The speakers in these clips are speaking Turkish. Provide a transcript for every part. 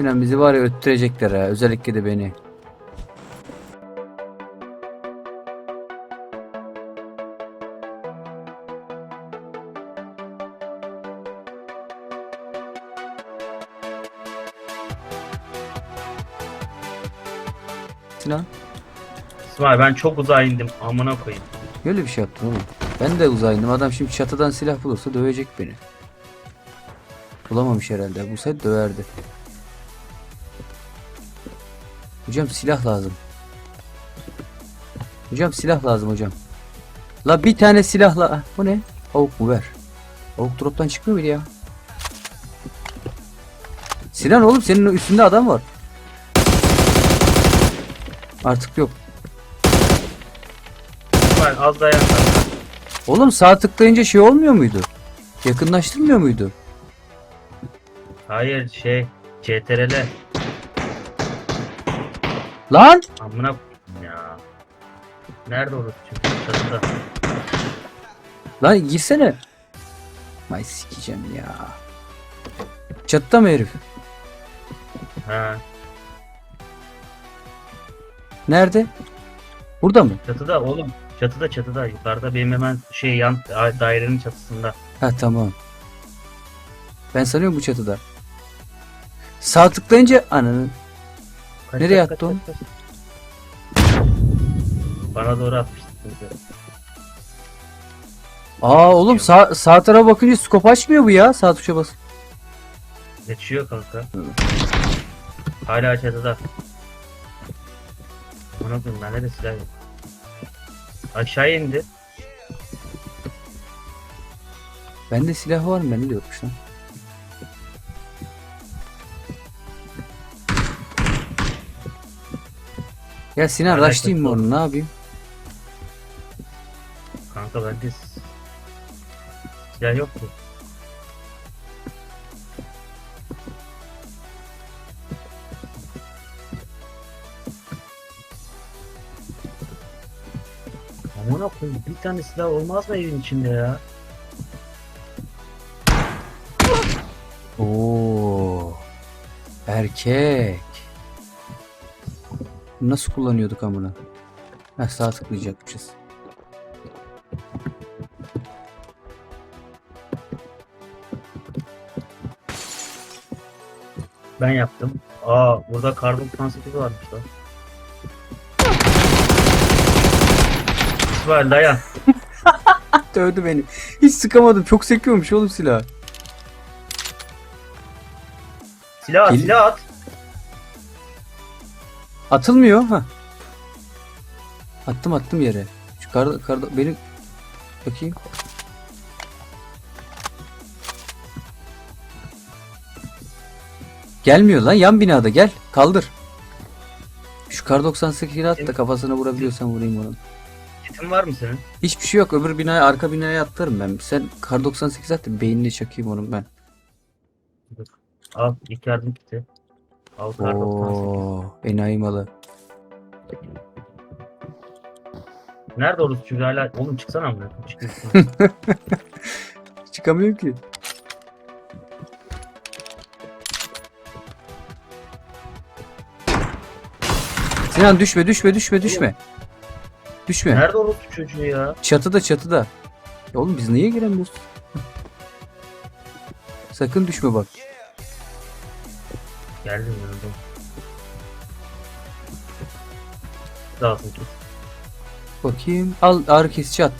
Sinan bizi var ya öttürecekler ha. Özellikle de beni. Sinan İsmail ben çok uzağa indim. Amına koyayım. öyle bir şey yaptın oğlum. Ben de uzaydım. Adam şimdi çatıdan silah bulursa dövecek beni. Bulamamış herhalde. Bulsaydı döverdi. Hocam silah lazım. Hocam silah lazım hocam. La bir tane silahla. Ah, Bu ne? Avuk mu ver. Avuk droptan çıkmıyor muydu ya? Sinan oğlum senin üstünde adam var. Artık yok. İsmail az dayan. Oğlum sağ tıklayınca şey olmuyor muydu? Yakınlaştırmıyor muydu? Hayır şey CTRL. Lan! Amına koyayım ya. Nerede orası çünkü? Çatıda. Lan girsene. May sikeceğim ya. Çatıda mı herif? Ha. Nerede? Burada mı? Çatıda oğlum. Çatıda çatıda. Yukarıda benim hemen şey yan dairenin çatısında. Ha tamam. Ben sanıyorum bu çatıda. Sağ tıklayınca ananı. Kaç, Nereye kaç, attı kaç, o? kaç, kaç. Bana doğru atmıştı. Aa oğlum sağ, sağ tarafa bakınca skop açmıyor bu ya. Sağ tuşa bas. Geçiyor kanka. Hala çatıda. Amına koyayım bende de silah yok. Aşağı indi. Bende silah var mı? Bende de yokmuş lan. Ya Sinan raşlayayım mı onu ne yapayım? Kanka bende s- silah yok mu? Amına koyayım bir tane silah olmaz mı evin içinde ya? Oo. Erkek. Nasıl kullanıyorduk amına? Ha sağ tıklayacakmışız. Ben yaptım. Aa burada karbon 98 varmış lan. İsmail dayan. Dövdü beni. Hiç sıkamadım. Çok sekiyormuş oğlum silah. Silah at, Gel- silah at. Atılmıyor ha. Attım attım yere. Şu karda, karda beni bakayım. Gelmiyor lan yan binada gel kaldır. Şu kar 98'i at da kafasına vurabiliyorsan vurayım onu. Kitin var mı senin? Hiçbir şey yok öbür binaya arka binaya atlarım ben. Sen kar 98 at da beynine çakayım onun ben. Al ilk yardım kiti. Al kar 98. Oo, enayi malı. Nerede orası çünkü hala oğlum çıksana amına koyayım, çıkıyorsun. Çıkamıyorum ki. Sinan düşme düşme düşme düşme. Düşme. Nerede orası çocuğu ya? Çatıda çatıda. Ya oğlum biz niye giremiyoruz? Sakın düşme bak. Geldim yanımda. Lazım ki. Bakayım. Al ağrı kesici at.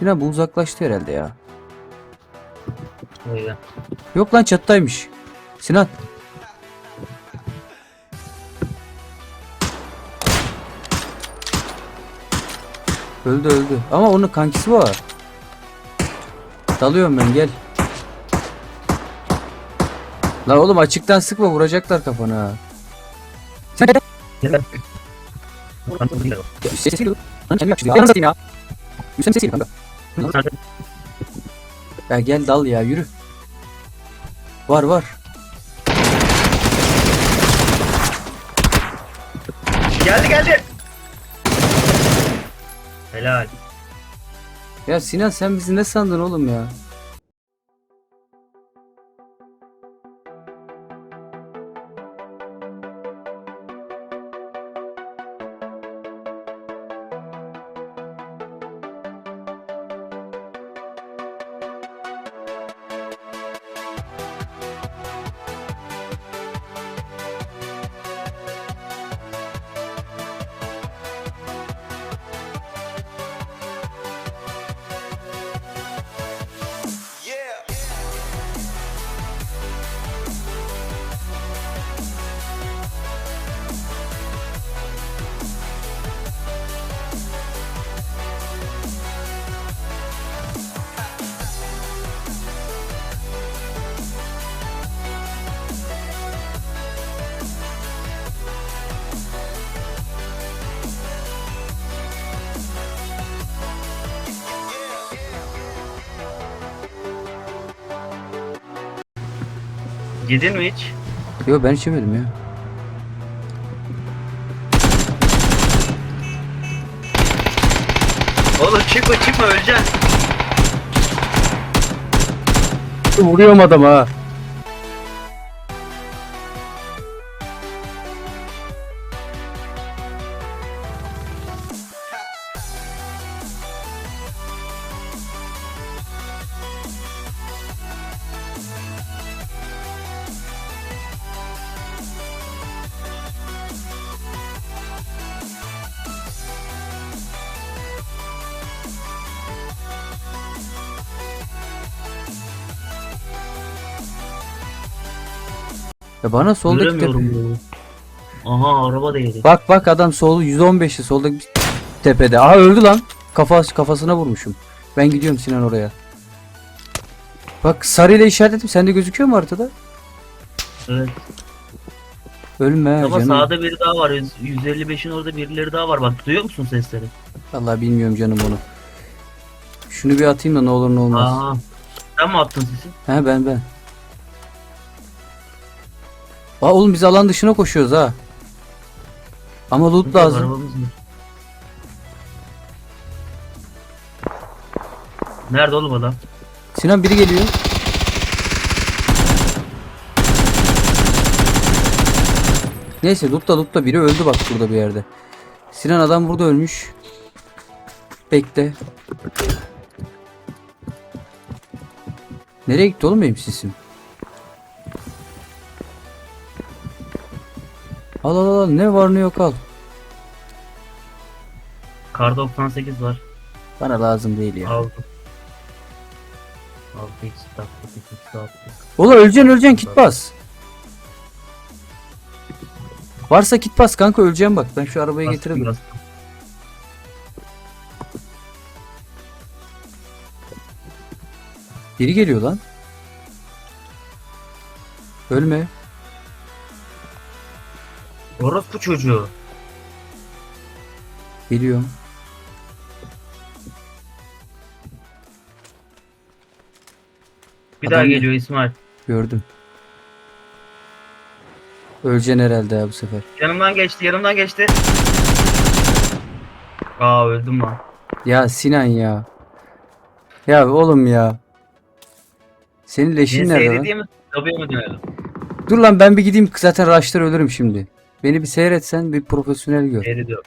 Sinan bu uzaklaştı herhalde ya. Öyle. Yok lan çattaymış. Sinan. Öldü öldü. Ama onun kankisi var. Dalıyorum ben gel. Lan oğlum açıktan sıkma vuracaklar kafana. Sen de- Ya, Ses geliyor. Lan kendimi açtı ya. Anasını satayım ya. Yusuf sesi geliyor kanka. Ya gel dal ya yürü. Var var. Geldi geldi. Helal. Ya Sinan sen bizi ne sandın oğlum ya? Yedin mi hiç? Yo ben içemedim ya. Oğlum çıkma çıkma öleceksin. Vuruyorum adamı ha. Ya bana soldaki tepe. Göremiyorum bunu. Aha araba değdi. Bak bak adam solu 115'i soldaki bir tepede. Aha öldü lan. Kafası kafasına vurmuşum. Ben gidiyorum Sinan oraya. Bak sarıyla işaretledim. Sende gözüküyor mu haritada? Evet. Ölme Ama canım. sağda biri daha var. 155'in orada birileri daha var. Bak duyuyor musun sesleri? Vallahi bilmiyorum canım onu. Şunu bir atayım da ne olur ne olmaz. Aa. Sen mi attın sesi? He ben ben. Aa oğlum biz alan dışına koşuyoruz ha. Ama loot lazım. Arabamız mı? Nerede oğlum adam? Sinan biri geliyor. Neyse lootla lootla biri öldü bak burada bir yerde. Sinan adam burada ölmüş. Bekle. Nereye gitti oğlum benim sesim? Al al al ne var ne yok al. Kar 98 var. Bana lazım değil ya. Aldım. 6x taktık 2x taktık. Oğlum öleceksin öleceksin kit bas. Varsa kit bas kanka öleceğim bak. Ben şu arabayı Bastım, getiririm. bastım. Biri geliyor lan. Ölme. Orospu çocuğu. Geliyorum. Bir Adam daha ne? geliyor İsmail. Gördüm. Öleceksin herhalde ya bu sefer. Yanımdan geçti, yanımdan geçti. Aa öldüm lan. Ya Sinan ya. Ya oğlum ya. Senin leşin Yeni nerede lan? seyredeyim mi? Tabii mi? Dur lan ben bir gideyim zaten rush'lar ölürüm şimdi. Beni bir seyretsen bir profesyonel gör. Seyrediyorum.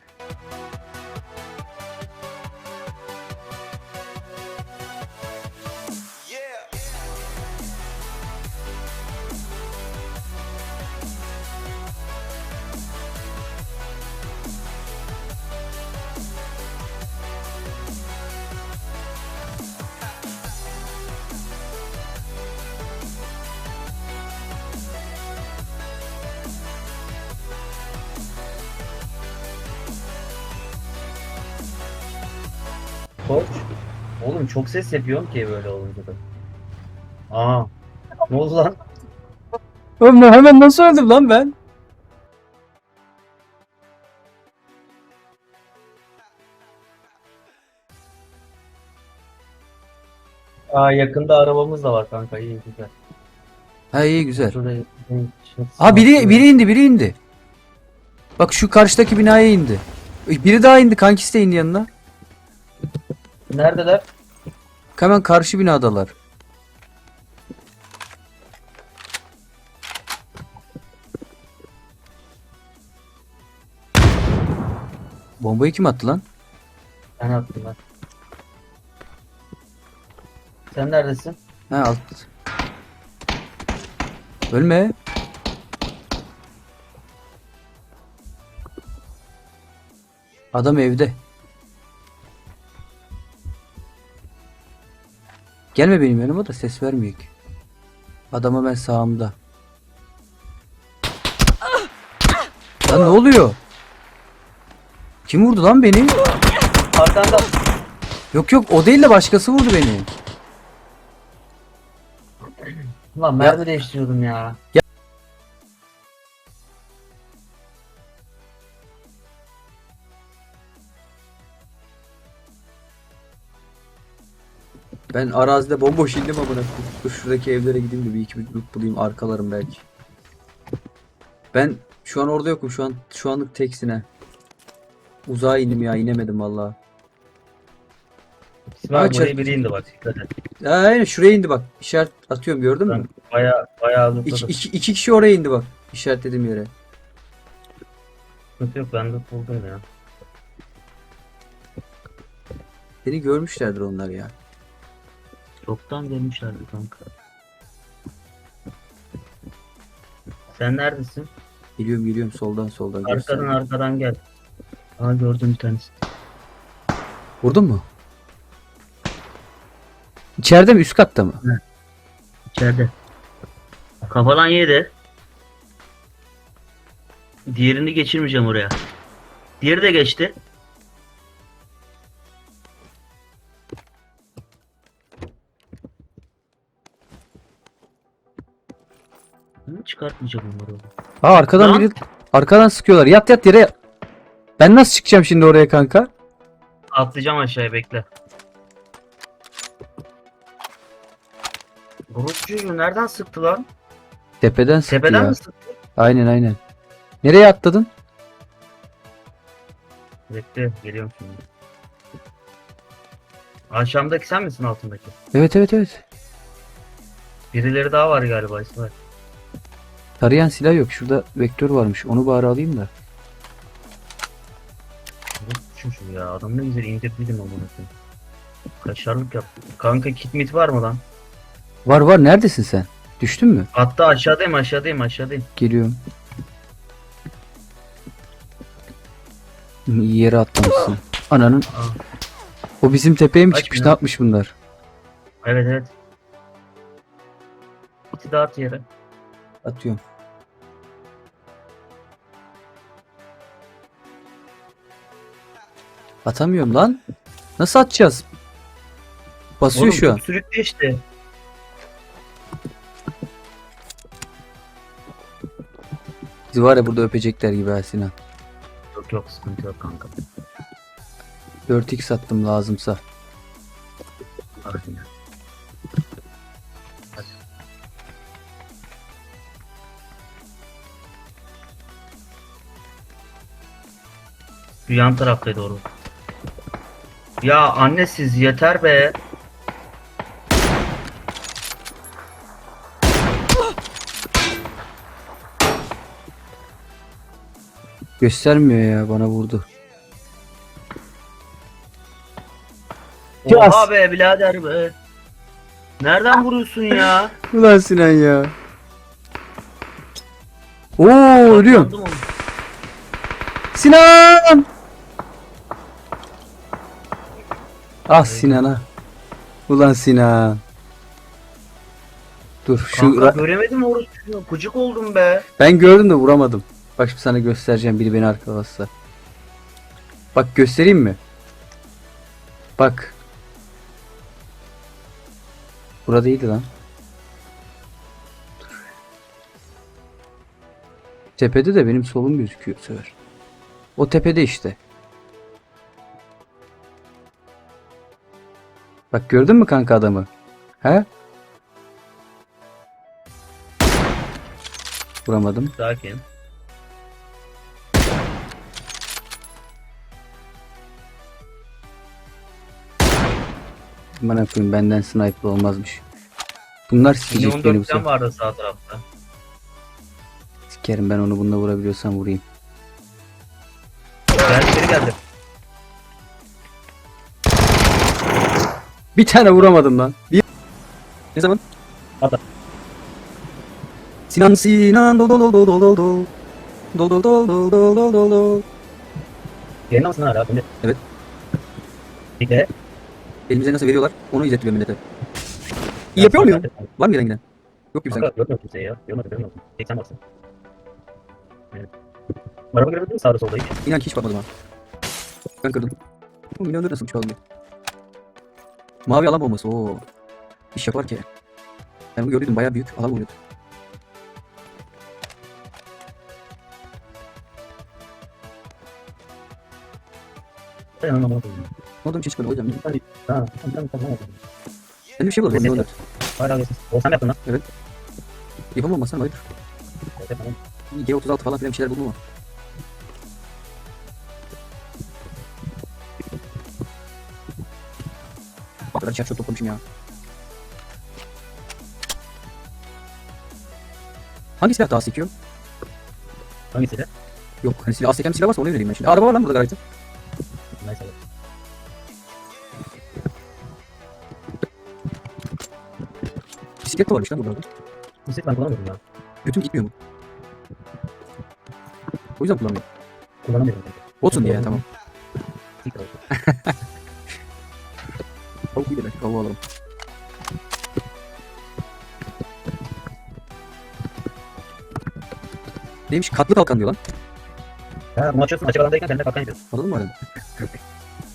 Koç. Oğlum çok ses yapıyorsun ki böyle olunca da. Aa. Ne oldu lan? Oğlum hemen nasıl öldüm lan ben? Aa yakında arabamız da var kanka iyi güzel. Ha iyi güzel. Ha biri biri indi biri indi. Bak şu karşıdaki binaya indi. Biri daha indi kankisi de indi yanına. Neredeler? Hemen karşı binadalar. Bombayı kim attı lan? Ben attım ben. Sen neredesin? Ha alt. Ölme. Adam evde. Gelme benim yanıma da ses vermiyor ki. Adama ben sağımda. Lan ne oluyor? Kim vurdu lan beni? Arkanda. Yok yok o değil de başkası vurdu beni. Ulan mermi değiştiriyordum ya. Ben arazide bomboş indim amına. Dur şuradaki evlere gideyim de bir iki bir loot bulayım arkalarım belki. Ben şu an orada yokum şu an şu anlık teksine. Uzağa indim ya inemedim valla. İsmail Aç, buraya biri indi bak. Ya Aynen şuraya indi bak. İşaret atıyorum gördün mü? Baya baya İki, iki, iki kişi oraya indi bak. İşaretlediğim yere. Sıkıntı yok ben de buldum ya. Beni görmüşlerdir onlar ya. Çoktan gelmişlerdi kanka. Sen neredesin? Geliyorum geliyorum soldan soldan. Arkadan göster. arkadan gel. Aa gördüm bir tanesi. Vurdun mu? İçeride mi üst katta mı? İçeride. Kafadan yedi. Diğerini geçirmeyeceğim oraya. Diğeri de geçti. Çıkartmayacağım onları. Aa arkadan Lan. biri arkadan sıkıyorlar. Yat yat yere. yat. Ben nasıl çıkacağım şimdi oraya kanka? Atlayacağım aşağıya bekle. Grup çocuğu nereden sıktı lan? Tepeden sıktı Tepeden ya. mi sıktı? Aynen aynen. Nereye atladın? Bekle geliyorum şimdi. Aşağımdaki sen misin altındaki? Evet evet evet. Birileri daha var galiba İsmail. Tarayan silah yok. Şurada vektör varmış. Onu bari alayım da. Çocuğu ya adam ne güzel amına koyayım. Kaşarlık yaptı. Kanka kit mit var mı lan? Var var. Neredesin sen? Düştün mü? Hatta aşağıdayım aşağıdayım aşağıdayım. Geliyorum. İyi yere atlamışsın. Ananın. Aa, O bizim tepeye mi Kaç çıkmış? Ne yapmış bunlar? evet evet. Kiti dağıt yere. Atıyorum. Atamıyorum lan. Nasıl atacağız? Basıyor Oğlum şu an. sürükle işte. Bizi var ya burada öpecekler gibi ha Sinan. Yok yok sıkıntı yok kanka. 4x attım lazımsa. Hadi. Şu yan taraftaydı doğru. Ya anne siz yeter be. Göstermiyor ya bana vurdu. Oha be birader be. Nereden vuruyorsun ya? Ulan Sinan ya. Oo ölüyorum. Sandım onu. Sinan! Ah Sinan ah. Ulan Sinan. Dur şu Kanka göremedim orası. Kucuk oldum be. ben gördüm de vuramadım. Bak şimdi sana göstereceğim biri beni arkalasa. Bak göstereyim mi? Bak. Burada değildi lan. Tepede de benim solum gözüküyor bu sefer. O tepede işte. Bak gördün mü kanka adamı? He? Vuramadım. Sakin. Bana koyayım benden sniper olmazmış. Bunlar sikecek beni 14 bu can sefer. vardı sağ tarafta. Sikerim ben onu bununla vurabiliyorsam vurayım. Bir tane vuramadım lan. Bir... Ne zaman? Ata. Sinan Sinan dol dol dol dol dol dol dol. Dol dol dol dol dol dol dol. Yayınla mısın hala? Şimdi. Evet. Bir de. Elimize nasıl veriyorlar onu izletiyor millete. İyi yapıyor muyum? Var mı gelen giden? Yok gibi sanki. Kanka görmüyor kimseyi ya. Görmüyor görmüyor. Tek sen varsın. Evet. Araba görebildin mi sağda solda hiç? İnan hiç bakmadım ha. Ben kırdım. Bu milyonları nasıl çaldı? Mavi alan bombası o. İş yapar ki. Ben bunu gördüm bayağı büyük alan oluyordu. Ben anlamadım. Ne oldu bir şey çıkmadı. Hadi. Ha, ben tamam. Ben bir şey bulalım. Neyse. 14. Hala geçsin. O sen yaptın lan? Yapamamazsan hayır. Evet, tamam. G36 falan filan bir şeyler buldum ama. Kadar çarşaf toplamışım ya. Hangi silah daha sekiyor? Hangisi de? Yok hani silah az seken silah varsa onu vereyim ben şimdi. Araba var lan burada garajda. Neyse. Bisiklet de varmış lan burada. Bisiklet ben kullanamıyorum ya. Götüm gitmiyor mu? O yüzden kullanmıyorum. Kullanamıyorum. Olsun diye tamam. Bisiklet olsun. Alalım. Neymiş? Katlı kalkan diyor lan. Ha bunu açıyorsun açık alandayken kendine kalkan yapıyorsun. Anladın mı arada?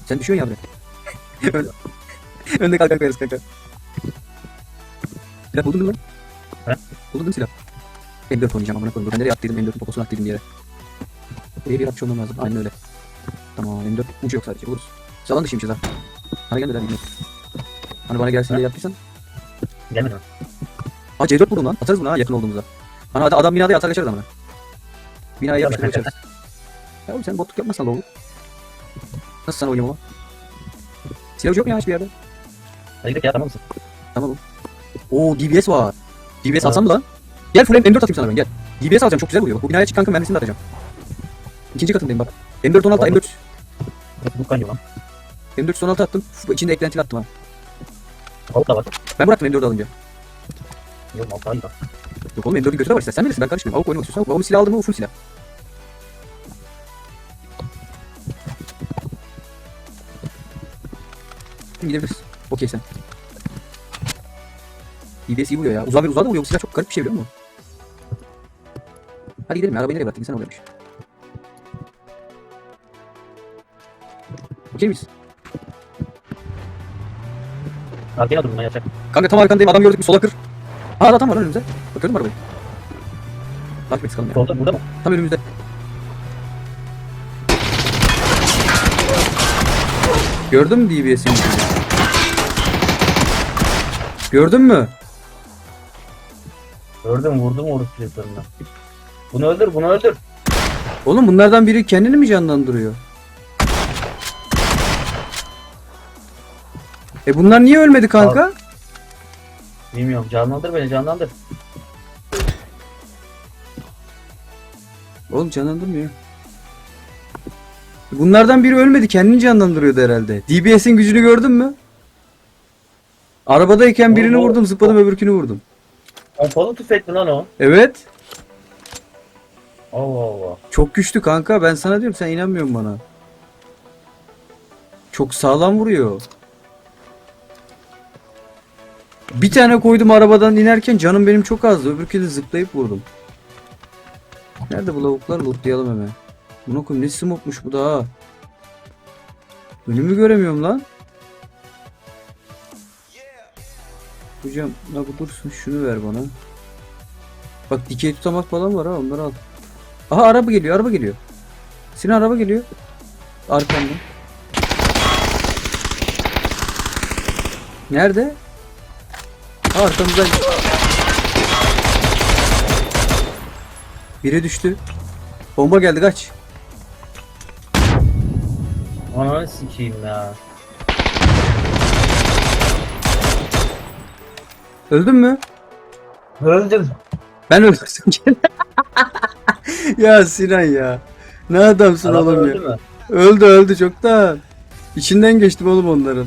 Sen düşüyorsun ya abi. Önde, Önde kalkan koyarız kanka. Silah buldun mu lan? He? Buldun mu silah? M4 oynayacağım amına koyayım. Ben nereye attıydım M4'ün poposunu attıydım bir yere. Buraya bir atış olmam lazım. Aynen öyle. Tamam M4 ucu yok sadece vururuz. Biz alan dışıymışız ha. Bana gelmedi abi. Hani bana gelsin diye yaptıysan. Gelmedi mi? Aa C4 buldum lan. Atarız bunu ha yakın olduğumuzda. Hani adam, adam binada yatar kaçarız amına. Binaya yapıştırır kaçarız. Ya oğlum sen botluk yapmasan da olur. Nasıl sana oynuyorum ama? Silah yok mu ya hiçbir yerde? Gidelim ya tamam mısın? Tamam. Oo DBS var. DBS alsam mı lan? Gel full M4 atayım sana ben gel. DBS alacağım çok güzel vuruyor. Bu binaya çık kanka mermisini de atacağım. İkinci katındayım bak. M4 16 Vallahi. M4 Bu kanyo lan. M4 16 attım. İçinde eklentili attım ha. Da var. Ben bıraktım M4 alınca. Yok avuk daha iyi. Yok oğlum M4'ün götü de var işte. Sen bilirsin ben karışmıyorum. Avuk oynamak istiyorsan avuk. Avuk silah aldım mı full silah. Şimdi gidebiliriz. Okey sen. DBS iyi vuruyor ya. Uzağa bir uzağa da vuruyor. Bu silah çok garip bir şey biliyor musun? Hadi gidelim ya. Arabayı nereye bıraktın? Sen oluyormuş. Okey miyiz? Arkaya dur bundan yapacak. Kanka tam arkandayım. Adam gördük bir sola kır. Aa adam var lan önümüzde. Bak gördün mü arabayı? Takip et sıkalım ya. Solda burada mı? Tam önümüzde. Gördün mü DBS'in Gördün mü? Gördüm vurdum oruç çocuklarından. Bunu öldür bunu öldür. Oğlum bunlardan biri kendini mi canlandırıyor? E bunlar niye ölmedi kanka? Bilmiyorum canlandır beni canlandır. Oğlum canlandırmıyor. Bunlardan biri ölmedi kendini canlandırıyordu herhalde. DBS'in gücünü gördün mü? Arabadayken birini Oğlum vurdum zıpladım öbürkünü vurdum. Pompalı tüfekli lan o. Evet. Allah Allah. Çok güçlü kanka ben sana diyorum sen inanmıyorsun bana. Çok sağlam vuruyor. Bir tane koydum arabadan inerken canım benim çok azdı. Öbürkü de zıplayıp vurdum. Nerede bu lavuklar? Lootlayalım hemen. Buna koyayım ne smokmuş bu da ha. Önümü göremiyorum lan. Hocam la bu dursun şunu ver bana. Bak dikey tutamak falan var ha onları al. Aha araba geliyor araba geliyor. Sinan araba geliyor. Arkamdan. Nerede? Arkamızdan. Biri düştü. Bomba geldi kaç. Ananı sikeyim ya. Öldün mü? Öldüm. Ben öldüm. ya Sinan ya. Ne adamsın Adam oğlum öldü ya. mü? Öldü öldü çoktan. İçinden geçtim oğlum onların.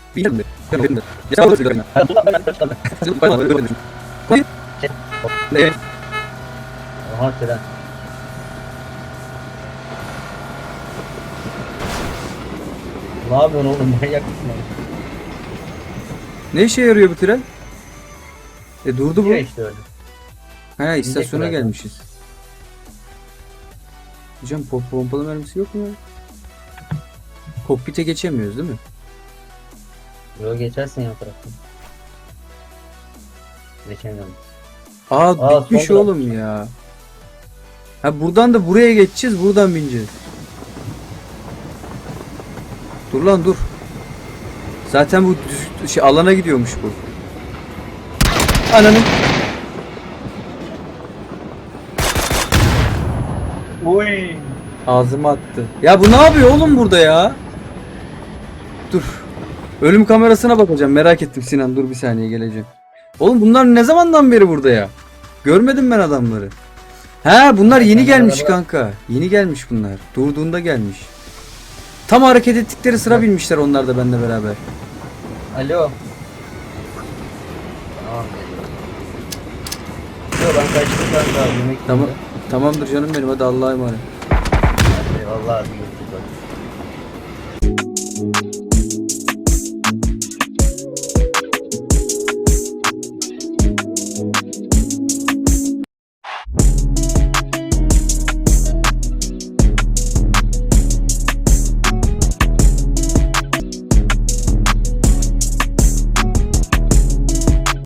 Aha tren. Ne yapıyorsun oğlum manyak mısın? Ne işe yarıyor bu tren? E durdu bu. Ya işte öyle. He istasyona gelmişiz. Hocam pom pompalı mermisi yok mu ya? Kokpite geçemiyoruz değil mi? Yo geçersin ya taraftan. Geçemiyorum. Aa, Aa, bitmiş son oğlum ya. Ha buradan da buraya geçeceğiz, buradan bineceğiz. Dur lan dur. Zaten bu düz, şey, alana gidiyormuş bu. Ananın. Uy. Ağzıma attı. Ya bu ne yapıyor oğlum burada ya? Dur. Ölüm kamerasına bakacağım. Merak ettim Sinan. Dur bir saniye geleceğim. Oğlum bunlar ne zamandan beri burada ya? Görmedim ben adamları. He bunlar yeni gelmiş kanka. Yeni gelmiş bunlar. Durduğunda gelmiş. Tam hareket ettikleri sıra binmişler onlar da benimle beraber. Alo. Tamam ben kaçtım ben daha yemek Tamam. Tamamdır canım benim. Hadi Allah'a emanet. Eyvallah hadi görüşürüz.